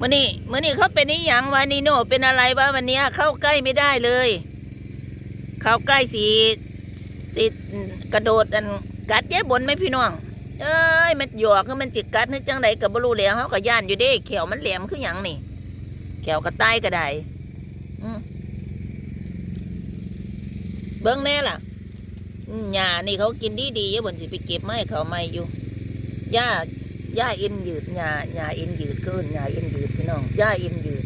มื่อนี้มื่อนี้เขาเป็นนิยังวานิโนเป็นอะไรวะวันนี้เข้าใกล้ไม่ได้เลย เข้าใกล้สีติดกระโดดอันกัดแย่บนไหมพี่น้อง เอ้ยมันหยอกคือมันจิกกัดนึกจังไดกับบรูแล้วเขาก็ย่านอยู่เด้เขียวมันแหลมคือหยังนี่เขียวกระต่ายก็ได้เบิ้งแน่ล่ะอืมหญ้านี่เขากินดีดีย่บนสิไปเก็บไม้เขาไม่อยู่หญ้า หญ้าเอ็นยืดหญ้าหญ้าเอ็นยืดเกินหญ้าเอ็นยืดพี่น้องหญ้าเอ็นยืด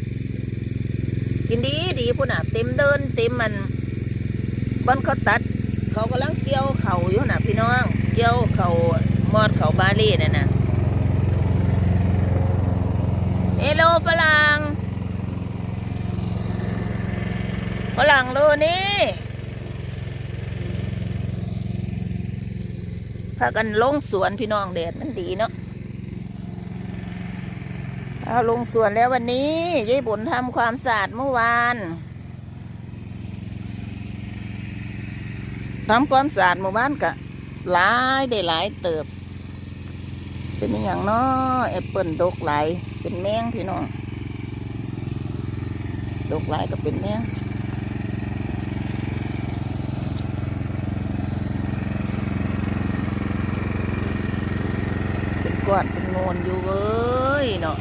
กินดีดีพุ่นอะเต็มเดินเต็มมันบอนเขาตัด เขากำลังเกี่ยวเข่าอยู่น่ะ พี่น้อง เกี่ยวเข่ามอดเข่าบาล่น่ะนะเฮโลฝรั่งฝรั่งโลนี่พากันลงสวนพี่น้องแดดมันดีเนาะ เอาลงสวนแล้ววันนี้ยายบุญทำความสะอาดเมื่อวานทำความสะอาดหมู่บ้านกะหลายได้หลายเติบ เป็นอย่างน้อแอปเปิลดกหลายเป็นแมงพี่น้องดกหลายก็เป็นแมงเป็นก้อนเป็นโงนอยู่เว้ยเนาะ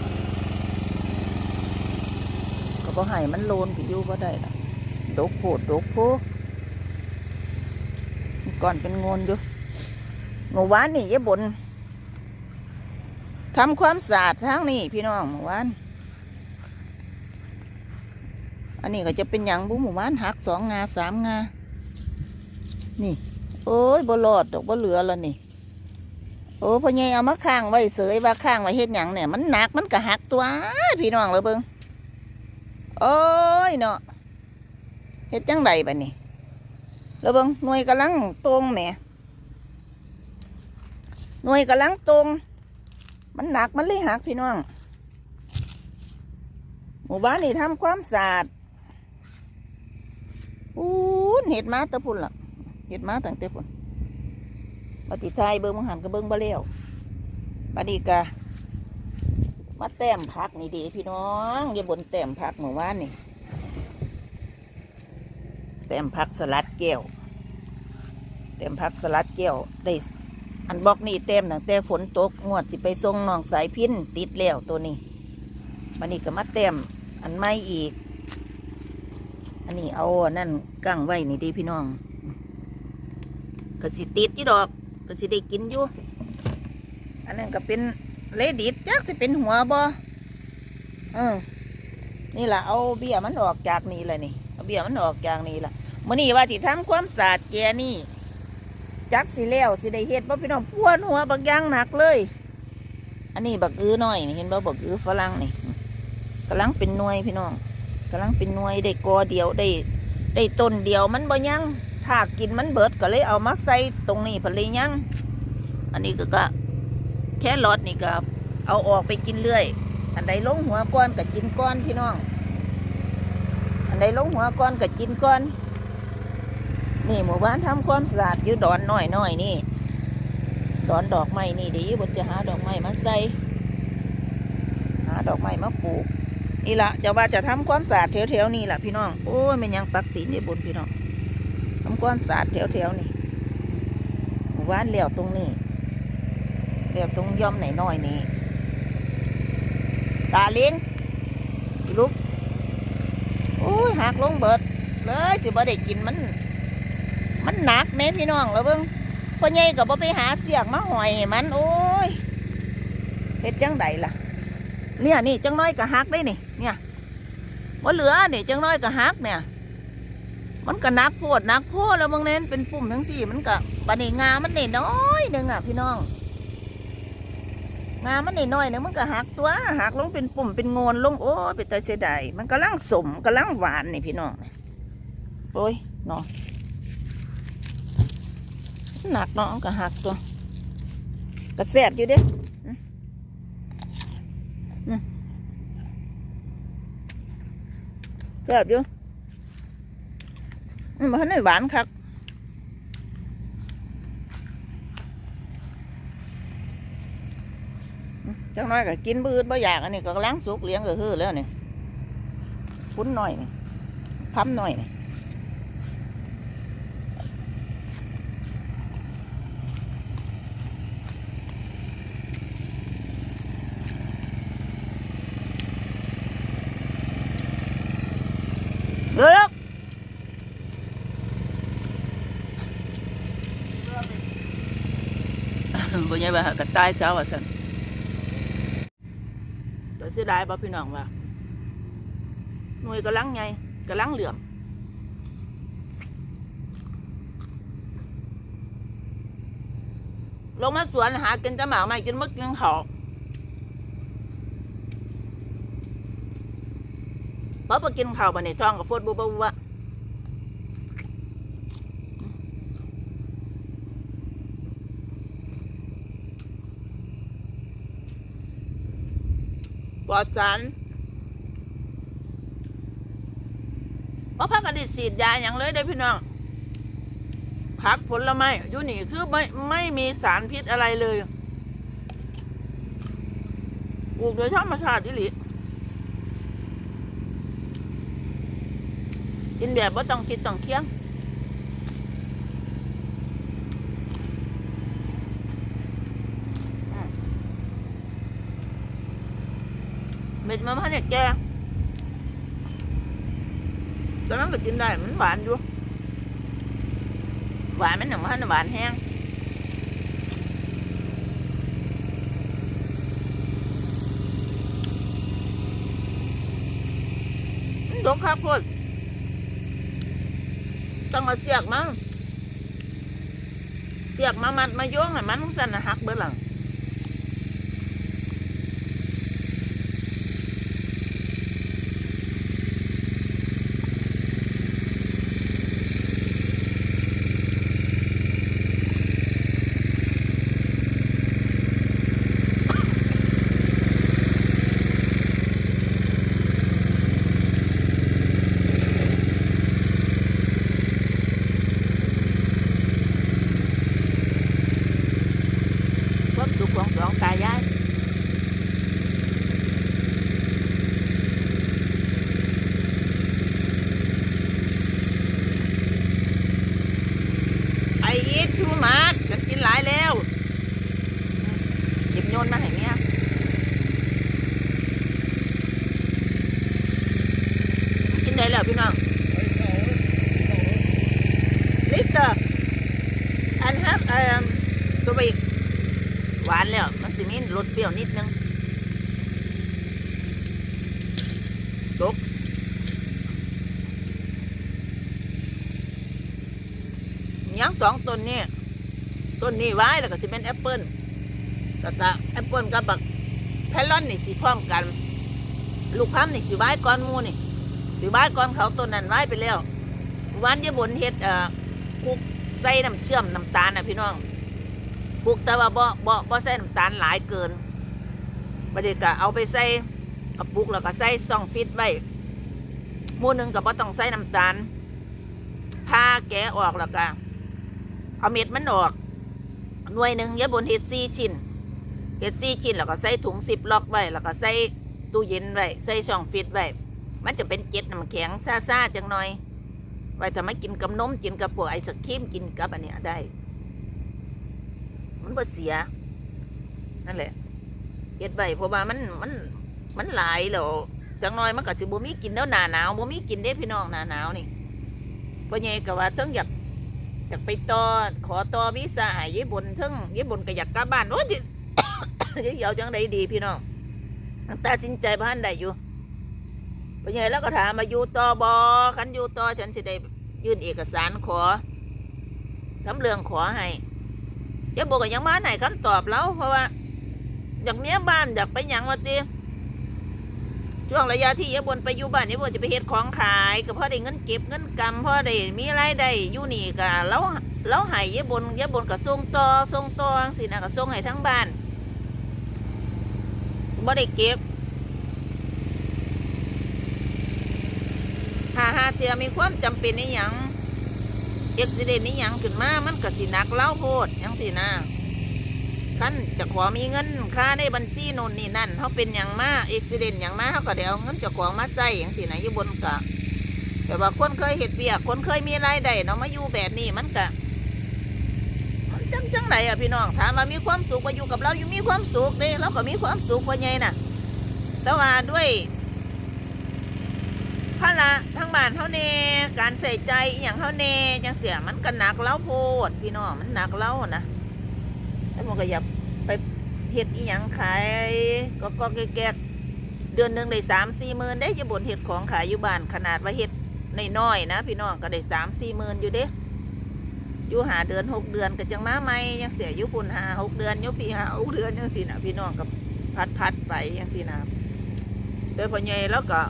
ก็ บ่ให้มันโลนก็อยู่บ่ได้ล่ะดกโพดดกโพก่อนเป็นงนอยู่เมื่วานนี่ยายบนทำความสะอาดทางนี้พี่น้องเมื่วานอันนี้ก็จะเป็นอย่างบุหมู่บ้านหักสองงาสามงา นี่ โอ้ยบ่รอดดอกบ่เหลือแล้วนี่ โอ้พ่อใหญ่เอามาข้างไว้เสยว่าข้างไว้เฮ็ดหยังเนี่ยมันหนักมันก็หักตัวพี่น้องเลยเบิ่ง โอ้ยเนาะเฮ็ดจังไดบัดนี้แล้วเบิ่งหน่วยกำลังตรงแหมหน่วยกำลังตรง มันหนักมันเลยหักพี่น้อง หมู่บ้านนี่ทำความสะอาดอู้เห็ดมาตะพุ่นล่ะเห็ดมาตั้งแต่พุ่นปฏิทายเบิ่งมังหันกับเบิ่งบ่เลี้ยวบัดนี้กะ มาแต้มผักนี่ดีพี่น้องอย่าบนแต้มผักหมู่บ้านนี่เต็มพักสลัดแก้วเต็มพักสลัดแก้วได้อันบล็อกนี่เต็มตั้งแต่ฝนตกงวดสิไปส่งนองสายพินติดแล้วตัวนี้มันนี่ก็มาเต็มอันไม่อีก อันนี้เอาอันนั่นกั้งไว้นี่ดีพี่น้องก็สิติดที่ดอกก็สิได้กินอยู่อันนั้นก็เป็น เลดิตจักสิเป็นหัวบ่เออ นี่แหละเอาเบี้ยมันออกจากนี่เลยนี่ เอาเบี้ยมันออกจากนี่ล่ะมื่อนี้ว่าสิทำความสะอาดแกนี่ จักสิแล้วสิได้เฮ็ดบ่พี่น้องปวดหัวบักยางหนักเลย อันนี้บักอื้อน้อยนี่เห็นบ่บักอื้อฝรั่งนี่กำลังเป็นหน่วยพี่น้องกำลังเป็นหน่วยได้กอเดียวได้ ได้ต้นเดียวมันบ่ยังถ้ากินมันเบิดก็เลยเอามาใส่ตรงนี้พอเลยยังอันนี้ก็ แค่รอดนี่ก็เอาออกไปกินเรื่อย อันใดลงหัวก้อนก็กินก้อนพี่น้อง อันใดลงหัวก้อนก็กินก้อน นี่หมู่บ้านทำความสะอาดอยู่ดอนน้อยน้อยๆนี่ ดอนดอกไม้นี่เดี๋ยวบนจะหาดอกไม้มาใส่ หาดอกไม้มาปลูก นี่ละจะว่าจะทำความสะอาดแถวๆนี่แหละพี่น้อง โอ้ยมันยังปักตีนในบนพี่น้องทำความสะอาดแถวๆนี่หมู่บ้านเลี้ยวตรงนี้ียวตรงย่อมไหนน้อยนี่ตาลินลุกโอ้ยหักลงเบิด เลยสิบ่ได้กินมัน มันหนักแม่พี่น้องแล้วเบิ่งพ่อใหญ่ก็บ่ไปหาเสียงมาหอยมัน โอ้ยเฮ็ดจังใดล่ะ เนี่ยนี่จังน้อยก็หักได้นี่ เนี่ยบ่เหลือนี่จังน้อยก็หักเนี่ย มันก็นักโพดนักโพดแล้วบางเน้นเป็นปุ่มทั้งสี่ มันก็ปานนี้งามันเนี่น้อยหนึ่งอะพี่น้อง งามันนี่น้อยหนึงมันก็หักตัวหักลงเป็นปุ่มเป็นโงนลงโอ้เป็นตาเสียดายมันกำลังสมกำลังหวานนี่พี่น้องโอ้ยเนาะหนักเนาะก็หักตัวก็แสบอยู่เด้แสบอยู่มันให้หวานคัก จจังน้อยก็กินบืดบ่อยากอันนี้ก็ล้างสุกเลี้ยงก็คือแล้วนี่พุ้นหน่อยนี่พับหน่อยนี่เลิกบ่ใช่ว่าก็ตายเจ้าว่าซั่นแต่ เสียดายบ่พี่น้องว่าหน่วยกำลังไงกำลังเหลื่อมลงมาสวนหากินจะหมากไม่กินมดกินเขาวพอไปกินข้าวบันในท้องกับฟดบูบบุบ ปลอดสารเพราพักกระดิษฉีดยาอย่างเลยได้พี่น้องผักผลไม้อยู่นี่คือไม่ไม่มีสารพิษอะไรเลยปลูกโดยธรรมชาติอิหลีกินแบบว่าต้องคิดต้องเคียง เม็ดมะม่วงเนี่ยแกตอนนั้นก็กินได้มันหวานอยู่หวานมันหนังมันหวานแห้งมันดกครับพูดต้องเอาเสียกมาเสียกมามัดมาโยงให้มันสั่นนะหักเบิดหลังความสุขของสองตายาย ไอ อีทชูมาร์กันกินหลายแล้วหยิบโยนมาให้เมียกินได้แล้วพี่น้องลิตรอันฮับเอ่อสวิกหวานแล้ว มันสิมีรสเปรี้ยวนิดนึงจกยังสองต้นนี่ ต้นนี้ไว้แล้วก็สิเป็นแอปเปิ้ลแล้วก็แอปเปิ้ลกับบักแพลอนนี่สิพร้อมกัน ลูกค้ำนี่สิไว้ก้อนมูนี่สิไว้ก้อนเขาต้นนั้นไว้ไปแล้ววานยบนเฮ็ดเอ่อคลุกใส่น้ำเชื่อมน้ำตาลนะพี่น้องปลูกแต่ว่าบ่บ่บ่ใส่น้ำตาลหลายเกินบัดนี้ก็เอาไปใส่กระปุกแล้วก็ใส่ซองฟิตไว้หมู่หนึงก็บ่ต้องใส่น้ำตาลพาแกะออกแล้วก็เอาเม็ดมันออก หน่วยหนึ่งยายบนเฮ็ดสี่ชิ้นเฮ็ดสี่ชิ้นแล้วก็ใส่ถุงสิบล็อกไว้แล้วก็ใส่ตู้เย็นไว้ใส่ช่องฟิตไว้มันจะเป็นเกล็ดน้ำแข็งซ่าๆจังหน่อย ไว้ถ้ามกินกับนมกินกับพวไอศครีมกินกับอันเนี้ยได้ มันบ่เสีย นั่นแหละเฮ็ดไว้เพราะว่ามันมันมันหลายแล้วจังหน้อยมันก็สิบ่มีกินแล้วหนาหนาวบ่มีกินเด้พี่น้องหนาหนาวนี่พ่อใหญ่ก็ว่าเทิงอยาก อยากไปต่อขอต่อวีซ่าให้ญี่ปุ่นเทิงญี่ปุ่นก็อยากกลับบ้านโอ้ยจะจะเอาจังไดดีพี่น้องตัดสินใจบ้านได้อยู่พ่อใหญ่แล้วก็ถามมาอยู่ต่อบ่คันอยู่ต่อฉันสิได้ยื่นเอกสารขอทำเรื่องขอให้ยายบอกก็ยังมาไหนคำตอบแล้วเพราะว่าอยากเนี้ยบ้านอยากไปหยังวะตี ช่วงระยะที่ยายบนไปอยู่บ้านยายบนจะไปเฮ็ดของขายก็พอได้เงินเก็บเงินกำพอได้มีรายได้อยู่นี่ก็แล้วแล้วห้ยายบนยายบนก็ส่งต่อส่งต่อสินะก็ส่งให้ทั้งบ้านบ่ได้เก็บหาหาเตียมีความจำเป็นในหยังเอ็กซิเดนนี่ยังขึ้นมามันก็สินักเล่าโพดยังสินะ ขั้นจะขอมีเงินค่าในบัญชีโน่นนี่นั่นเขาเป็นอย่างมาเอ็กซิเดนอย่างมาเขาก็เดี๋ยวเอาเงินจะของมาใส่อย่างสินะอยู่บนกะแต่ว่าคนเคยเห็ดเบียกคนเคยมีรายได้เนาะมาอยู่แบบนี้มันกะมันจังจังไหนอะพี่น้องถามว่ามีความสุขมาอยู่กับเราอยู่มีความสุขเด้เราก็มีความสุขกว่าไงน่ะ แต่ว่าด้วยภาระละทั้งบ้านเท่าเนการใส่ใจอย่างเท่าเนจังเสียมันก็หนักเล้าโพดพี่น้องมันหนักเล้านะ มันก็อยากไปเฮ็ดอีหยังขายก็ก็แกกเดือนหนึ่งได้สามสี่หมื่นได้จะบ่นเฮ็ดของขายอยู่บ้านขนาดว่าเฮ็ดในน้อยนะ พี่น้องก็ได้สามสี่หมื่นอยู่เด้อยู่หาเดือนหกเดือนก็จังมาใหม่ยังเสียยู่ปุ่นหาหกเดือนอยปีหาหกเดือนยังสินะพี่น้องกับพัดพัดไปยังสินะโดยพอใหญ่แล้วก็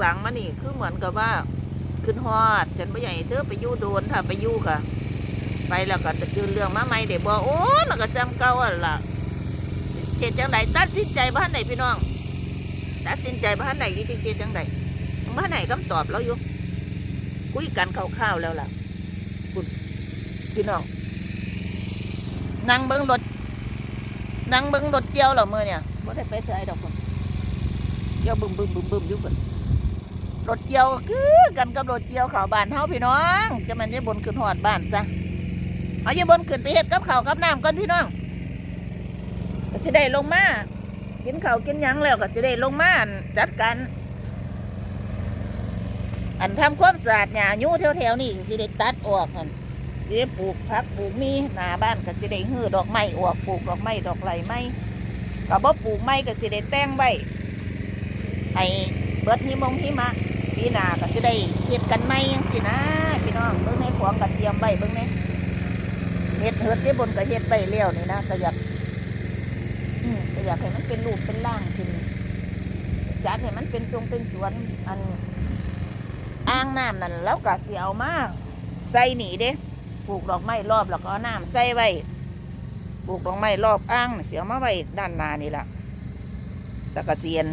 หลังๆมานี่คือเหมือนกับว่าขึ้นฮอดฉันพ่อใหญ่เธอไปอยู่โดนถ้าไปอยู่ค่ะ ไปแล้วก็จะจืนเรื่องมาใหม่เดี๋ยวบอกโอ้มันก็จำเก่าอะล่ะเจ็ดจังไดตัดสินใจบ้านไหนพี่น้องตัดสินใจบ้านไหนยี่เจ็ดจังไดบ้านไหนคำตอบแล้วอยู่คุยกันคร่าวๆแล้วล่ะพี่น้องนั่งเบิ้งรถนั่งเบิ้งรถเจียวเหรอมือเนี่ยบ่ได้ไปใช้ดอกคนเจียวบึมบึมบึมบึมอยู่คนรถเจียวคือกันกับรถเจียวข่าวบ้านเฮาพี่น้องจะมันจะบนขึ้นหอดบ้านซะ เอาอย่าบนขึ้นไปเฮ็ดกับข้าวกับน้ำก่อนพี่น้องก็จะได้ลงมากินข้าวกินยังแล้วก็จะได้ลงมาจัดการอันทำความสะอาดหญ้ายู่แถวๆนี่สิได้ตัดออกหั่นเดี๋ยวปลูกผักปลูกมีหน้าบ้านก็จะได้หื้อดอกไม้ออกปลูกดอกไม้ดอกไหลไม้ก็บ่ปลูกไม้ก็จะได้แต่งไว้ให้เบิดหิมงหิมะปีหน้าก็จะได้เฮ็ดกันไม้ยังสินะพี่น้องเบิ่งในของก็เตรียมไว้เบิ่งใน เฮ็ดเฮ็ดที่บนก็เฮ็ดไว้แล้ยวนี่นะก็อยากก็อยากให้มันเป็นรูปเป็นร่างขึ้นจัดให้มันเป็นทรงเป็นสวนอันอ่างน้ำนั่นแล้วก็สิเอามาใส่หนีเด้ปลูกดอกไม้รอบแล้วก็น้ำใส่ไว้ปลูกดอกไม้รอบอ่างเสียวมาไว้ด้านนานี่แหละแล้วก็เสียน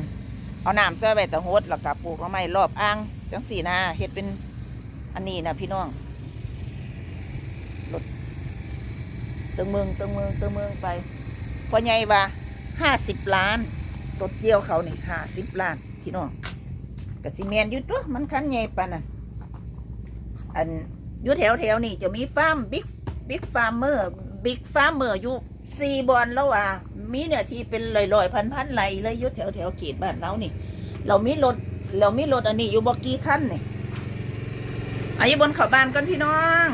เอาน้ำใส่ไว้แต่โฮดแล้วก็ปลูกดอกไม้รอบอ่างจังสี่นะเฮ็ดเป็นอันนี้นะพี่น้องรถตึ งเมืองตึงเมืองตึงเมืองไปพอใหญ่ว่าห้าสิบล้านรถเกี่ยวเขานี่ห้าสิบล้านพี่น้องกสิเมนอยู่ตัวมันคันใหญ่ปานนั้นอันอยู่แถวแถวๆนี่จะมีฟาร์มบิ๊กบิ๊กฟาร์มเมอร์บิ๊กฟาร์มเมอร์อยู่สี่บอนแล้วอะมีเนี่ยที่เป็นลอยๆพันๆไหลเลยอยู่แถวแถวๆเขตบ้านเรานี่ เรามีรถเรามีรถอันนี้อยู่บอกกี่คันนี่อายุบนเขาบ้านกันพี่น้อง